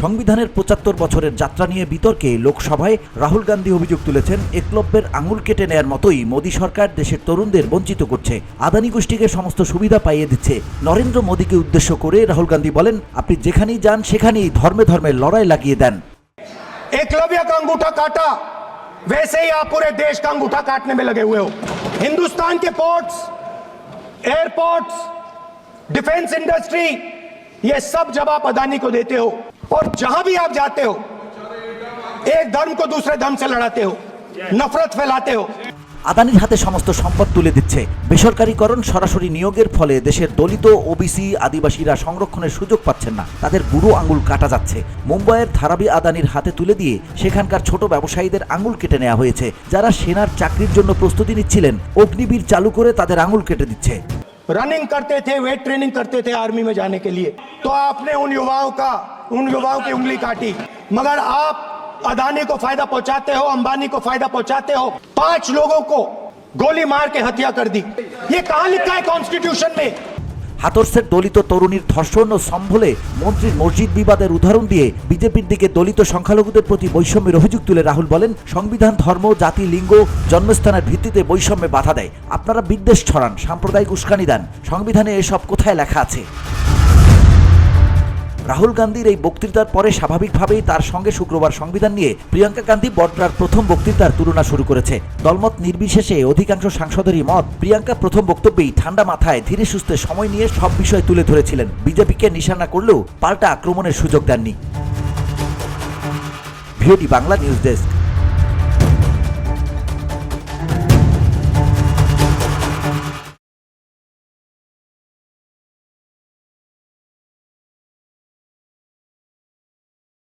সংবিধানের পঁচাত্তর বছরের যাত্রা নিয়ে বিতর্কে লোকসভায় রাহুল গান্ধী অভিযোগ তুলেছেন একলব্যের আঙুল কেটে নেয়ার মতোই মোদী সরকার দেশের তরুণদের বঞ্চিত করছে আদানি গোষ্ঠীকে সমস্ত সুবিধা পাইয়ে দিচ্ছে নরেন্দ্র মোদীকে উদ্দেশ্য করে রাহুল গান্ধী বলেন আপনি যেখানেই যান সেখানেই ধর্মে ধর্মে লড়াই লাগিয়ে দেন एकलव्य का अंगूठा काटा वैसे ही आप पूरे देश का अंगूठा काटने में लगे हुए हो हिंदुस्तान के पोर्ट्स एयरपोर्ट्स डिफेंस इंडस्ट्री ये सब जब आप अदानी को देते हो और जहां भी आप जाते हो एक धर्म को दूसरे धर्म से लड़ाते हो नफरत फैलाते हो আদানির হাতে সমস্ত সম্পদ তুলে দিচ্ছে বেসরকারীকরণ সরাসরি নিয়োগের ফলে দেশের দলিত ওবিসি আদিবাসীরা সংরক্ষণের সুযোগ পাচ্ছেন না তাদের বুড়ো আঙুল কাটা যাচ্ছে মুম্বাইয়ের ধারাবি আদানির হাতে তুলে দিয়ে সেখানকার ছোট ব্যবসায়ীদের আঙুল কেটে নেওয়া হয়েছে যারা সেনার চাকরির জন্য প্রস্তুতি নিচ্ছিলেন অগ্নিবীর চালু করে তাদের আঙুল কেটে দিচ্ছে रनिंग करते थे वेट ट्रेनिंग करते थे आर्मी में जाने के लिए तो आपने उन युवाओं का उन युवाओं की उंगली काटी मगर आप अदानी को फायदा पहुंचाते हो अंबानी को फायदा पहुंचाते हो पांच लोगों को गोली मार के हत्या कर दी ये कहां लिखा है कॉन्स्टिट्यूशन में হাতর্সের দলিত তরুণীর ধর্ষণ ও সম্ভলে মন্ত্রীর মসজিদ বিবাদের উদাহরণ দিয়ে বিজেপির দিকে দলিত সংখ্যালঘুদের প্রতি বৈষম্যের অভিযোগ তুলে রাহুল বলেন সংবিধান ধর্ম জাতি লিঙ্গ জন্মস্থানের ভিত্তিতে বৈষম্যে বাধা দেয় আপনারা বিদ্বেষ ছড়ান সাম্প্রদায়িক উস্কানি দেন সংবিধানে এসব কোথায় লেখা আছে রাহুল গান্ধীর এই বক্তৃতার পরে স্বাভাবিকভাবেই তার সঙ্গে শুক্রবার সংবিধান নিয়ে প্রিয়াঙ্কা গান্ধী বড্রার প্রথম বক্তৃতার তুলনা শুরু করেছে। দলমত নির্বিশেষে অধিকাংশ সাংসদেরই মত, প্রিয়াঙ্কা প্রথম বক্তব্যেই ঠান্ডা মাথায় ধীরে সুস্থে সময় নিয়ে সব বিষয় তুলে ধরেছিলেন। বিজেপিকে নিশানা করলেও পাল্টা আক্রমণের সুযোগ দেননি। VOD Bangla news desk.